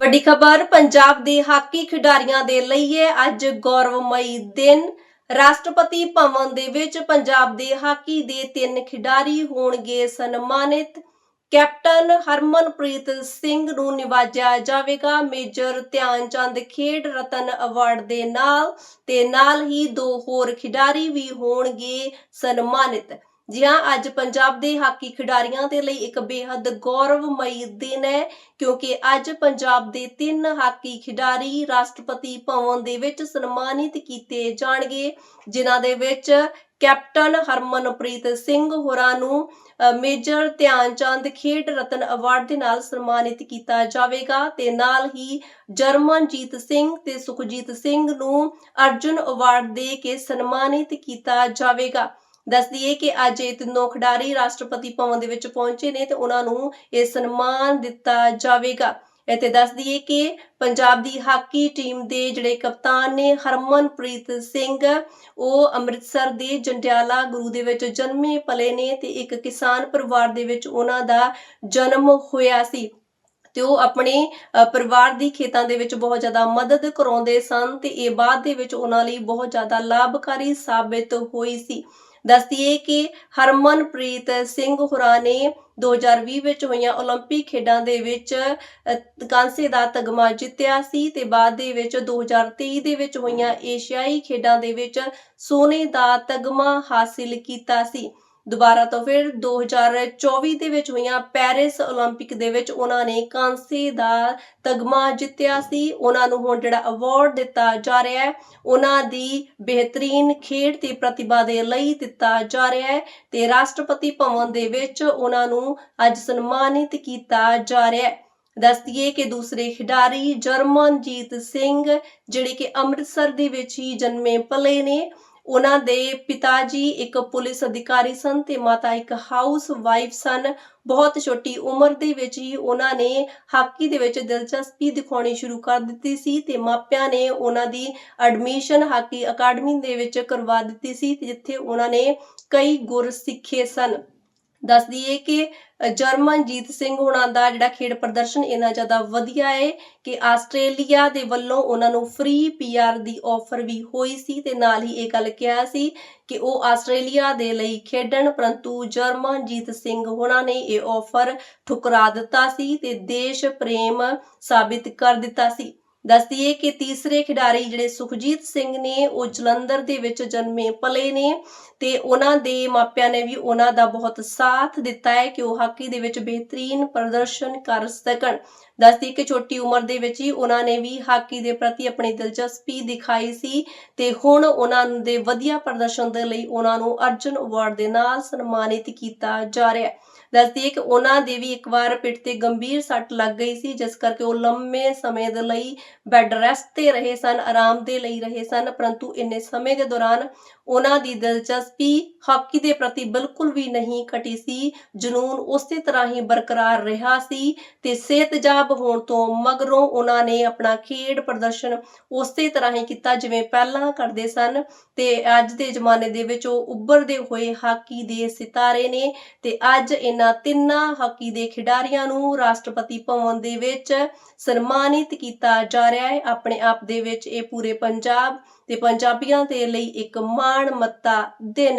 ਵੱਡੀ ਖਬਰ, ਪੰਜਾਬ ਦੇ ਹਾਕੀ ਖਿਡਾਰੀਆਂ ਦੇ ਲਈ ਹੈ ਅੱਜ ਗੌਰਵਮਈ ਦਿਨ। ਰਾਸ਼ਟਰਪਤੀ ਭਵਨ ਦੇ ਵਿੱਚ ਪੰਜਾਬ ਦੇ ਹਾਕੀ ਦੇ ਤਿੰਨ ਖਿਡਾਰੀ ਹੋਣਗੇ ਸਨਮਾਨਿਤ। ਕੈਪਟਨ ਹਰਮਨਪ੍ਰੀਤ ਸਿੰਘ ਨੂੰ ਨਿਵਾਜਿਆ ਜਾਵੇਗਾ ਮੇਜਰ ਧਿਆਨ ਚੰਦ ਖੇਡ ਰਤਨ ਅਵਾਰਡ ਦੇ ਨਾਲ ਤੇ ਨਾਲ ਹੀ ਦੋ ਹੋਰ ਖਿਡਾਰੀ ਵੀ ਹੋਣਗੇ ਸਨਮਾਨਿਤ। ਜਿਹਾ ਅੱਜ ਪੰਜਾਬ ਦੇ ਹਾਕੀ ਖਿਡਾਰੀਆਂ ਦੇ ਲਈ ਇੱਕ ਬੇहद ਗੌਰਵਮਈ ਦਿਨ ਹੈ, ਕਿਉਂਕਿ ਅੱਜ ਪੰਜਾਬ ਦੇ ਤਿੰਨ ਹਾਕੀ ਖਿਡਾਰੀ ਰਾਸ਼ਟਰਪਤੀ ਭਵਨ ਦੇ ਵਿੱਚ ਸਨਮਾਨਿਤ ਕੀਤੇ ਜਾਣਗੇ, ਜਿਨ੍ਹਾਂ ਦੇ ਵਿੱਚ ਕੈਪਟਨ ਹਰਮਨਪ੍ਰੀਤ ਸਿੰਘ ਹੋਰਾਂ ਨੂੰ ਮੇਜਰ ਧਿਆਨ ਖੇਡ ਰਤਨ ਅਵਾਰਡ ਦੇ ਨਾਲ ਸਨਮਾਨਿਤ ਕੀਤਾ ਜਾਵੇਗਾ ਤੇ ਨਾਲ ਹੀ ਜਰਮਨਜੀਤ ਸਿੰਘ ਤੇ ਸੁਖਜੀਤ ਸਿੰਘ ਨੂੰ ਅਰਜੁਨ ਅਵਾਰਡ ਦੇ ਕੇ ਸਨਮਾਨਿਤ ਕੀਤਾ ਜਾਵੇਗਾ। ਦੱਸ ਦਈਏ ਕਿ ਅੱਜ ਇਹ ਤਿੰਨੋਂ ਖਿਡਾਰੀ ਰਾਸ਼ਟਰਪਤੀ ਭਵਨ ਦੇ ਵਿੱਚ ਪਹੁੰਚੇ ਨੇ ਤੇ ਉਹਨਾਂ ਨੂੰ ਇਹ ਸਨਮਾਨ ਦਿੱਤਾ ਜਾਵੇਗਾ। ਇੱਥੇ ਦੱਸ ਦਈਏ ਕਿ ਪੰਜਾਬ ਦੀ ਹਾਕੀ ਟੀਮ ਦੇ ਜਿਹੜੇ ਕਪਤਾਨ ਨੇ ਹਰਮਨਪ੍ਰੀਤ ਸਿੰਘ, ਉਹ ਅੰਮ੍ਰਿਤਸਰ ਦੇ ਜੰਡਿਆਲਾ ਗੁਰੂ ਦੇ ਵਿੱਚ ਜਨਮੇ ਪਲੇ ਨੇ ਤੇ ਇੱਕ ਕਿਸਾਨ ਪਰਿਵਾਰ ਦੇ ਵਿੱਚ ਉਹਨਾਂ ਦਾ ਜਨਮ ਹੋਇਆ ਸੀ। ਤੇ ਉਹ ਆਪਣੇ ਪਰਿਵਾਰ ਦੀ ਖੇਤਾਂ ਦੇ ਵਿੱਚ ਬਹੁਤ ਜ਼ਿਆਦਾ ਮਦਦ ਕਰਾਉਂਦੇ ਸਨ ਤੇ ਇਹ ਬਾਅਦ ਦੇ ਵਿੱਚ ਉਹਨਾਂ ਲਈ ਬਹੁਤ ਜ਼ਿਆਦਾ ਲਾਭਕਾਰੀ ਸਾਬਿਤ ਹੋਈ ਸੀ। ਦੱਸਦੀਏ ਕਿ ਹਰਮਨਪ੍ਰੀਤ ਸਿੰਘ ਹੋਰਾਂ ਨੇ 2020 ਵਿੱਚ ਹੋਈਆਂ 올림픽 ਖੇਡਾਂ ਦੇ ਵਿੱਚ ਅ, ਕਾਂਸੇ ਦਾ ਤਗਮਾ ਜਿੱਤਿਆ ਸੀ ਤੇ ਬਾਅਦ ਦੇ ਵਿੱਚ 2023 ਦੇ ਵਿੱਚ ਹੋਈਆਂ ਏਸ਼ੀਆਈ ਖੇਡਾਂ ਦੇ ਵਿੱਚ ਸੋਨੇ ਦਾ ਤਗਮਾ ਹਾਸਿਲ ਕੀਤਾ ਸੀ ਦੁਬਾਰਾ ਤੋਂ ਫਿਰ 2024 ਦੇ ਵਿੱਚ ਹੋਈਆਂ ਪੈਰਿਸ 올림픽 ਦੇ ਵਿੱਚ ਉਹਨਾਂ ਨੇ ਕਾਂਸੇ ਦਾ ਤਗਮਾ ਜਿੱਤਿਆ ਸੀ ਉਹਨਾਂ ਨੂੰ ਹੁਣ ਜਿਹੜਾ ਅਵਾਰਡ ਦਿੱਤਾ ਜਾ ਰਿਹਾ ਹੈ ਉਹਨਾਂ ਦੀ ਬਿਹਤਰੀਨ ਖੇਡ ਤੇ ਪ੍ਰਤਿਭਾ ਦੇ ਲਈ ਦਿੱਤਾ ਜਾ ਰਿਹਾ ਹੈ ਤੇ ਰਾਸ਼ਟਰਪਤੀ ਭਵਨ ਦੇ ਵਿੱਚ ਉਹਨਾਂ ਨੂੰ ਅੱਜ ਸਨਮਾਨਿਤ ਕੀਤਾ ਜਾ ਰਿਹਾ ਹੈ ਦੱਸਦੀਏ ਕਿ ਦੂਸਰੇ ਖਿਡਾਰੀ ਜਰਮਨਜੀਤ ਸਿੰਘ ਜਿਹੜੇ ਕਿ ਅੰਮ੍ਰਿਤਸਰ ਦੇ ਵਿੱਚ ਹੀ ਜਨਮੇ ਪਲੇ ਨੇ ਉਹਨਾਂ ਦੇ ਪਿਤਾ ਜੀ ਇੱਕ ਪੁਲਿਸ ਅਧਿਕਾਰੀ ਸਨ ਤੇ ਮਾਤਾ ਇੱਕ ਹਾਊਸ ਵਾਈਫ ਸਨ। ਬਹੁਤ ਛੋਟੀ ਉਮਰ ਦੇ ਵਿੱਚ ਹੀ ਉਹਨਾਂ ਨੇ ਹਾਕੀ ਦੇ ਵਿੱਚ ਦਿਲਚਸਪੀ ਦਿਖਾਉਣੀ ਸ਼ੁਰੂ ਕਰ ਦਿੱਤੀ ਸੀ ਤੇ ਮਾਪਿਆਂ ਨੇ ਉਹਨਾਂ ਦੀ ਐਡਮਿਸ਼ਨ ਹਾਕੀ ਅਕੈਡਮੀ ਦੇ ਵਿੱਚ ਕਰਵਾ ਦਿੱਤੀ ਸੀ ਤੇ ਜਿੱਥੇ ਉਹਨਾਂ ਨੇ ਕਈ ਗੁਰ ਸਿੱਖੇ ਸਨ। ਦੱਸ ਦਈਏ ਕਿ ਜਰਮਨਜੀਤ ਸਿੰਘ ਹੁਣਾਂ ਦਾ ਜਿਹੜਾ ਖੇਡ ਪ੍ਰਦਰਸ਼ਨ ਇੰਨਾ ਜ਼ਿਆਦਾ ਵਧੀਆ ਹੈ ਕਿ ਆਸਟ੍ਰੇਲੀਆ ਦੇ ਵੱਲੋਂ ਉਹਨਾਂ ਨੂੰ ਫ੍ਰੀ ਪੀਆਰ ਦੀ ਆਫਰ ਵੀ ਹੋਈ ਸੀ ਤੇ ਨਾਲ ਹੀ ਇਹ ਗੱਲ ਕਿਹਾ ਸੀ ਕਿ ਉਹ ਆਸਟ੍ਰੇਲੀਆ ਦੇ ਲਈ ਖੇਡਣ, ਪਰੰਤੂ ਜਰਮਨਜੀਤ ਸਿੰਘ ਹੁਣਾਂ ਨੇ ਇਹ ਆਫਰ ਠੁਕਰਾ ਦਿੱਤਾ ਸੀ ਤੇ ਦੇਸ਼ ਪ੍ਰੇਮ ਸਾਬਿਤ ਕਰ ਦਿੱਤਾ ਸੀ। ਦੱਸਦੀਏ ਕਿ ਤੀਸਰੇ ਖਿਡਾਰੀ ਜਿਹੜੇ ਸੁਖਜੀਤ ਸਿੰਘ ਨੇ, ਉਹ ਜਲੰਧਰ ਦੇ ਵਿੱਚ ਜਨਮੇ ਪਲੇ ਨੇ ਤੇ ਉਹਨਾਂ ਦੇ ਮਾਪਿਆਂ ਨੇ ਵੀ ਉਹਨਾਂ ਦਾ ਬਹੁਤ ਸਾਥ ਦਿੱਤਾ ਹੈ ਕਿ ਉਹ ਹਾਕੀ ਦੇ ਵਿੱਚ ਬਿਹਤਰੀਨ ਪ੍ਰਦਰਸ਼ਨ ਕਰ ਸਕਣ। ਦੱਸਦੀ ਕਿ ਛੋਟੀ ਉਮਰ ਦੇ ਵਿੱਚ ਹੀ ਉਹਨਾਂ ਨੇ ਵੀ ਹਾਕੀ ਦੇ ਪ੍ਰਤੀ ਆਪਣੀ ਦਿਲਚਸਪੀ ਦਿਖਾਈ ਸੀ ਤੇ ਹੁਣ ਉਹਨਾਂ ਦੇ ਵਧੀਆ ਪ੍ਰਦਰਸ਼ਨ ਦੇ ਲਈ ਉਹਨਾਂ ਨੂੰ ਅਰਜੁਨ ਅਵਾਰਡ ਦੇ ਨਾਲ ਸਨਮਾਨਿਤ ਕੀਤਾ ਜਾ ਰਿਹਾ ਹੈ। ਦੱਸਦੀ ਹੈ ਕਿ ਉਹਨਾਂ ਦੇ ਵੀ ਇੱਕ ਵਾਰ ਪਿੱਠ ਤੇ ਗੰਭੀਰ ਸੱਟ ਲੱਗ ਗਈ ਸੀ, ਜਿਸ ਕਰਕੇ ਉਹ ਲੰਮੇ ਸਮੇਂ ਦੇ ਲਈ ਬੈੱਡ ਰੈਸਟ ਤੇ ਰਹੇ ਸਨ, ਆਰਾਮ ਦੇ ਲਈ ਰਹੇ ਸਨ, ਪਰੰਤੂ ਇੰਨੇ ਸਮੇਂ ਦੇ ਦੌਰਾਨ ਉਹਨਾਂ ਦੀ ਦਿਲਚਸਪੀ ਹਾਕੀ ਦੇ ਪ੍ਰਤੀ ਬਿਲਕੁਲ ਵੀ ਨਹੀਂ ਘਟੀ ਸੀ। ਜਨੂਨ ਉਸੇ ਤਰ੍ਹਾਂ ਹੀ ਬਰਕਰਾਰ ਰਿਹਾ ਸੀ ਤੇ ਸਿਹਤਯਾਬ ਹੋਣ ਤੋਂ ਮਗਰੋਂ ਉਹਨਾਂ ਨੇ ਆਪਣਾ ਖੇਡ ਪ੍ਰਦਰਸ਼ਨ ਉਸੇ ਤਰ੍ਹਾਂ ਹੀ ਕੀਤਾ ਜਿਵੇਂ ਪਹਿਲਾਂ ਕਰਦੇ ਸਨ ਤੇ ਅੱਜ ਦੇ ਜ਼ਮਾਨੇ ਦੇ ਵਿੱਚ ਉਹ ਉੱਭਰਦੇ ਹੋਏ ਹਾਕੀ ਦੇ ਸਿਤਾਰੇ ਨੇ ਤੇ ਅੱਜ ਇਹਨਾਂ ਤਿੰਨਾਂ ਹਾਕੀ ਦੇ ਖਿਡਾਰੀਆਂ ਨੂੰ ਰਾਸ਼ਟਰਪਤੀ ਭਵਨ ਦੇ ਵਿੱਚ ਸਨਮਾਨਿਤ ਕੀਤਾ ਜਾ ਰਿਹਾ ਹੈ। ਆਪਣੇ ਆਪ ਦੇ ਵਿੱਚ ਇਹ ਪੂਰੇ ਪੰਜਾਬ ਤੇ ਪੰਜਾਬੀਆਂ ਦੇ ਲਈ ਇੱਕ ਮਾਣ ਮੱਤਾ ਦਿਨ